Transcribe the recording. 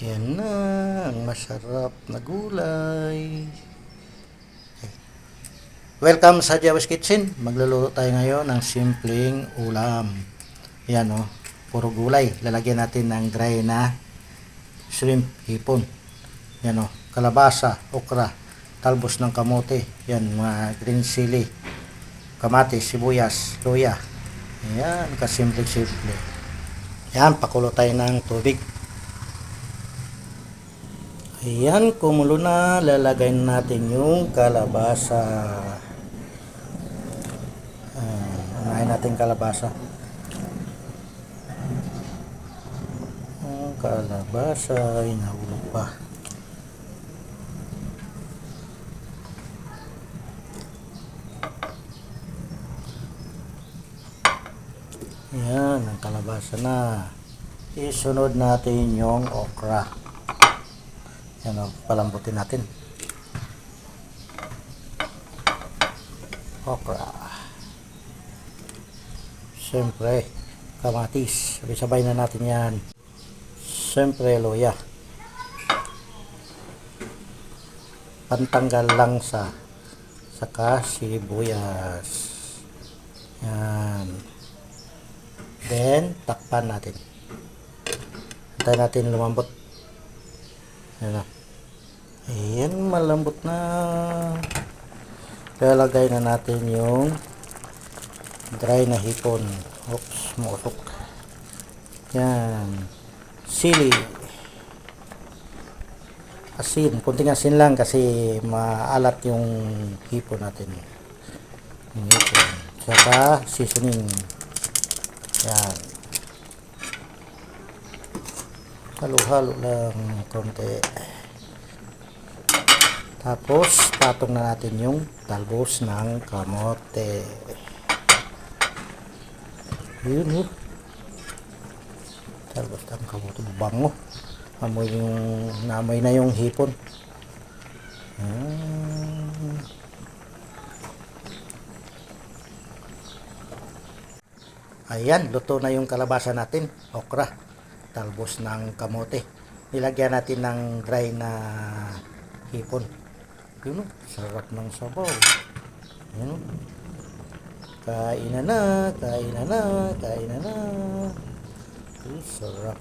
Yan na, ang masarap na gulay. Welcome sa Jawas Kitchen. Magluluto tayo ngayon ng simpleng ulam. Yan o, puro gulay. Lalagyan natin ng dry na shrimp, hipon. Yan o, kalabasa, okra, talbos ng kamote. Yan, mga green chili, kamatis, sibuyas, luya. Yan, kasimple-simple. Yan, pakulo tayo ng tubig. Ayan, kumulo na. Lalagay natin yung kalabasa. Ah, unahin natin kalabasa. Ang kalabasa ay nahulog pa. Ayan, ang kalabasa na. Isunod natin yung okra. Yan o, palambutin natin. Okra. Siyempre, kamatis. Sabay-sabay na natin yan. Siyempre, luya. Pantanggal lang sa saka sibuyas. Yan. Then, takpan natin. Antay natin lumambot. Ayan na. Ayan, malambot na. Lalagay na natin yung dry na hipon. Oops, mausok. Yan. Sili. Asin. Kunting asin lang kasi maalat yung hipon natin. Yung hipon. Saka seasoning. Yan. Halo-halo lang konti. Tapos patong na natin yung talbos ng kamote. Yun yun. Talbos ng kamote bango. Amoy yung namoy na yung hipon. Yan. Ayan, luto na yung kalabasa natin, okra talbos ng kamote. Nilagyan natin ng dry na hipon. Yun o, sarap ng sabaw. Yun o. Kain na na, kain na na, kain na. Ay, sarap.